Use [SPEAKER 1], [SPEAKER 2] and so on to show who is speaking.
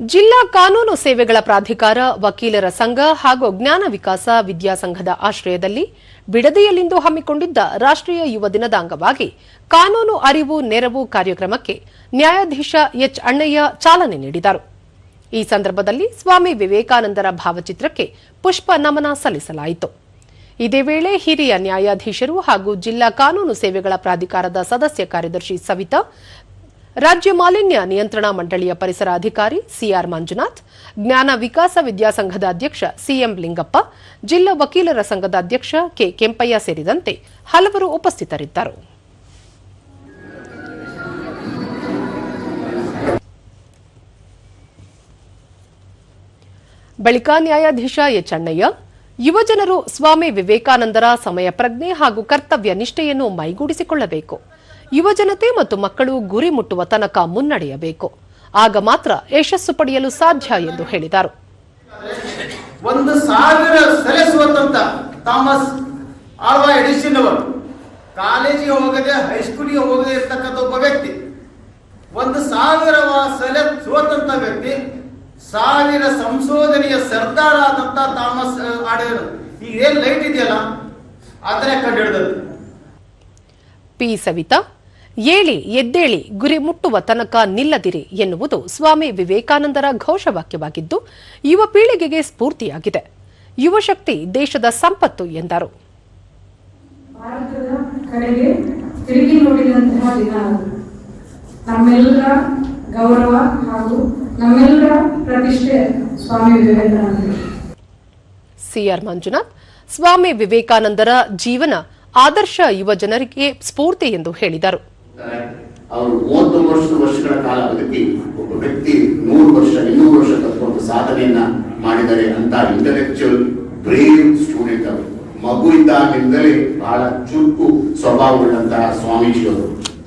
[SPEAKER 1] ಜಿಲ್ಲಾ ಕಾನೂನು ಸೇವೆಗಳ ಪ್ರಾಧಿಕಾರ ವಕೀಲರ ಸಂಘ ಹಾಗೂ ಜ್ಞಾನ ವಿಕಾಸ ವಿದ್ಯಾಸಂಘದ ಆಶ್ರಯದಲ್ಲಿ ಬಿಡದಿಯಲ್ಲಿಂದು ಹಮ್ಮಿಕೊಂಡಿದ್ದ ರಾಷ್ಟ್ರೀಯ ಯುವ ದಿನದ ಅಂಗವಾಗಿ ಕಾನೂನು ಅರಿವು ನೆರವು ಕಾರ್ಯಕ್ರಮಕ್ಕೆ ನ್ಯಾಯಾಧೀಶ ಎಚ್ ಅಣ್ಣಯ್ಯ ಚಾಲನೆ ನೀಡಿದರು. ಈ ಸಂದರ್ಭದಲ್ಲಿ ಸ್ವಾಮಿ ವಿವೇಕಾನಂದರ ಭಾವಚಿತ್ರಕ್ಕೆ ಪುಷ್ಪ ನಮನ ಸಲ್ಲಿಸಲಾಯಿತು. ಇದೇ ವೇಳೆ ಹಿರಿಯ ನ್ಯಾಯಾಧೀಶರು ಹಾಗೂ ಜಿಲ್ಲಾ ಕಾನೂನು ಸೇವೆಗಳ ಪ್ರಾಧಿಕಾರದ ಸದಸ್ಯ ಕಾರ್ಯದರ್ಶಿ ಸವಿತಾ ರಾಜ್ಯ ಮಾಲಿನ್ಯ ನಿಯಂತ್ರಣ ಮಂಡಳಿಯ ಪರಿಸರ ಅಧಿಕಾರಿ ಸಿಆರ್ ಮಂಜುನಾಥ್, ಜ್ಞಾನ ವಿಕಾಸ ವಿದ್ಯಾಸಂಘದ ಅಧ್ಯಕ್ಷ ಸಿಎಂ ಲಿಂಗಪ್ಪ, ಜಿಲ್ಲಾ ವಕೀಲರ ಸಂಘದ ಅಧ್ಯಕ್ಷ ಕೆ ಕೆಂಪಯ್ಯ ಸೇರಿದಂತೆ ಹಲವರು ಉಪಸ್ಥಿತರಿದ್ದರು. ಬಳಿಕ ನ್ಯಾಯಾಧೀಶ ಎಚ್ ಅಣ್ಣಯ್ಯ, ಯುವಜನರು ಸ್ವಾಮಿ ವಿವೇಕಾನಂದರ ಸಮಯ ಪ್ರಜ್ಞೆ ಹಾಗೂ ಕರ್ತವ್ಯ ನಿಷ್ಠೆಯನ್ನು ಮೈಗೂಡಿಸಿಕೊಳ್ಳಬೇಕು. ಯುವಜನತೆ ಮತ್ತು ಮಕ್ಕಳು ಗುರಿ ಮುಟ್ಟುವ ತನಕ ಮುನ್ನಡೆಯಬೇಕು. ಆಗ ಮಾತ್ರ ಯಶಸ್ಸು ಪಡೆಯಲು ಸಾಧ್ಯ ಎಂದು ಹೇಳಿದರು.
[SPEAKER 2] ಒಂದು ಸಾವಿರ ಸೆಲೆಸುವಂತ ಥಾಮಸ್ ಆಳ್ವಾ ಎಡಿಸನ್ ಅವರು ಕಾಲೇಜಿಗೆ ಹೋಗದೆ ಹೈಸ್ಕೂಲಿಗೆ ಹೋಗದೆ ಇರ್ತಕ್ಕಂಥ ಒಬ್ಬ ವ್ಯಕ್ತಿ ಒಂದು ಸಾವಿರ ಸೆಲೆ ಸೋತಂತ ವ್ಯಕ್ತಿ ಸಾವಿರ ಸಂಶೋಧನೆಯ ಸರ್ದಾರ ಆದಂತ ಥಾಮಸ್ ಆಡಿದರು ಈಗ ಏನ್ ಲೈಟ್ ಇದೆಯಲ್ಲ? ಅದನ್ನೇ ಕಂಡು ಹಿಡಿದದ್ದು.
[SPEAKER 1] ಪಿ. ಸವಿತಾ ಏಳಿ ಎದ್ದೇಳಿ ಗುರಿ ಮುಟ್ಟುವ ತನಕ ನಿಲ್ಲದಿರಿ ಎನ್ನುವುದು ಸ್ವಾಮಿ ವಿವೇಕಾನಂದರ ಘೋಷವಾಕ್ಯವಾಗಿದ್ದು ಯುವ ಪೀಳಿಗೆಗೆ ಸ್ಫೂರ್ತಿಯಾಗಿದೆ. ಯುವಶಕ್ತಿ ದೇಶದ ಸಂಪತ್ತು ಎಂದರು.
[SPEAKER 3] ನಮ್ಮೆಲ್ಲರ ಗೌರವ ಹಾಗೂ ನಮ್ಮೆಲ್ಲರ ಪ್ರತಿಷ್ಠೆ ಸ್ವಾಮಿ ವಿವೇಕಾನಂದರು.
[SPEAKER 1] ಸಿಆರ್ ಮಂಜುನಾಥ್ ಸ್ವಾಮಿ ವಿವೇಕಾನಂದರ ಜೀವನ ಆದರ್ಶ ಯುವ ಜನರಿಗೆ ಸ್ಫೂರ್ತಿ ಎಂದು ಹೇಳಿದರು.
[SPEAKER 4] ಅವರು ಮೂವತ್ತು ವರ್ಷದ ವರ್ಷಗಳ ಕಾಲ ಬದುಕಿ ಒಬ್ಬ ವ್ಯಕ್ತಿ ನೂರು ವರ್ಷ, ಇನ್ನೂರು ವರ್ಷ ತಪ್ಪುವಂತ ಸಾಧನೆಯನ್ನ ಮಾಡಿದರೆ ಅಂತ ಇಂಟೆಲೆಕ್ಚುಯಲ್ ಬ್ರೇವ್ ಸ್ಟೂಡೆಂಟ್ ಅವರು. ಮಗು ಇದ್ದಾಗಿಂದಲೇ ಬಹಳ ಚುರುಕು ಸ್ವಭಾವವುಳ್ಳಂತಹ ಸ್ವಾಮೀಜಿಯವರು.